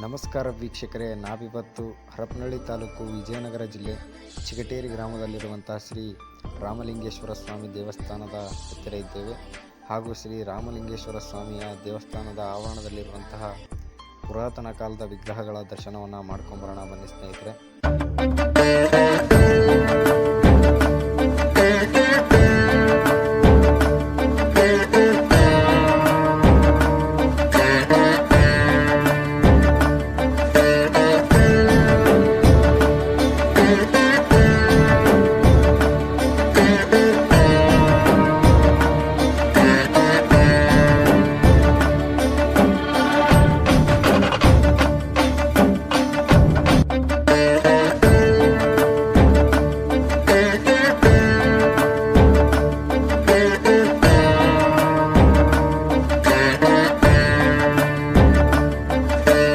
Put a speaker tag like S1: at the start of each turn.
S1: ನಮಸ್ಕಾರ ವೀಕ್ಷಕರೇ. ನಾವಿವತ್ತು ಹರಪನಹಳ್ಳಿ ತಾಲೂಕು ವಿಜಯನಗರ ಜಿಲ್ಲೆ ಚಿಗಟೇರಿ ಗ್ರಾಮದಲ್ಲಿರುವಂತಹ ಶ್ರೀ ರಾಮಲಿಂಗೇಶ್ವರ ಸ್ವಾಮಿ ದೇವಸ್ಥಾನದ ಹತ್ತಿರ ಇದ್ದೇವೆ. ಹಾಗೂ ಶ್ರೀ ರಾಮಲಿಂಗೇಶ್ವರ ಸ್ವಾಮಿಯ ದೇವಸ್ಥಾನದ ಆವರಣದಲ್ಲಿರುವಂತಹ ಪುರಾತನ ಕಾಲದ ವಿಗ್ರಹಗಳ ದರ್ಶನವನ್ನು ಮಾಡ್ಕೊಂಬರೋಣ ಬನ್ನಿ ಸ್ನೇಹಿತರೆ.